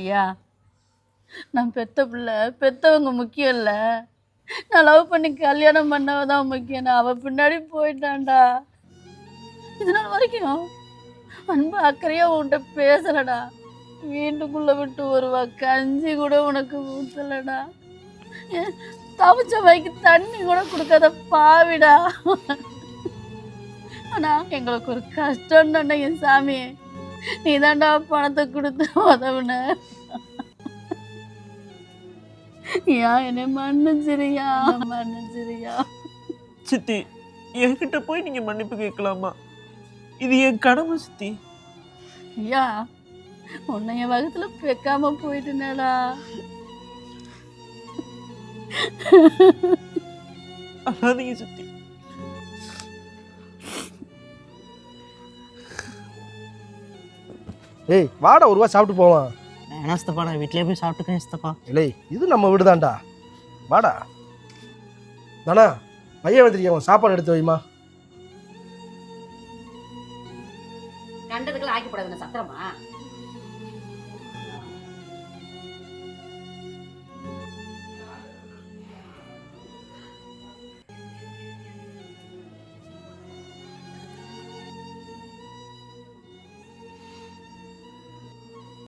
ஐயா நான் பெத்த பிள்ளை பெத்தவங்க முக்கியம் இல்லை. நான் லவ் பண்ணி கல்யாணம் பண்ணவ தான் முக்கியம். நான் அவள் பின்னாடி போயிட்டான்டா. இது நாள் வரைக்கும் அன்பு அக்கறையாக உன்கிட்ட பேசலடா. வீட்டுக்குள்ளே விட்டு வருவா. கஞ்சி கூட உனக்கு ஊற்றலடா தவிச்ச வைக்கு தண்ணி கூட கொடுக்காத பாவிடா. ஆனா எங்களுக்கு ஒரு கஷ்டம் என் சாமி நீ தாண்டா பணத்தை கொடுத்து உதவுன. யா என்னை மன்னிச்சிரியா மன்னிச்சிரியா சித்தி என்கிட்ட போய் நீங்க மன்னிப்பு கேட்கலாமா? இது என் கடமை சித்தி. ஐயா உன்னை என் வகுத்துல வைக்காம போயிட்டுனடா. அழாதீங்க சித்தி. ஏய் வாடா ஒரு ரூபா சாப்பிட்டு போவான் வேணா சித்தப்பா நான் வீட்லயே போய் சாப்பிட்டுக்கிறேன் சித்தப்பா. இல்லை இது நம்ம வீடு தான்டா வாடா. தானா பையன் வந்துருக்கேன் சாப்பாடு எடுத்து வைமா. கண்டதுக்கெல்லாம் ஆக்கி போடாதுன்னு சத்திரமா.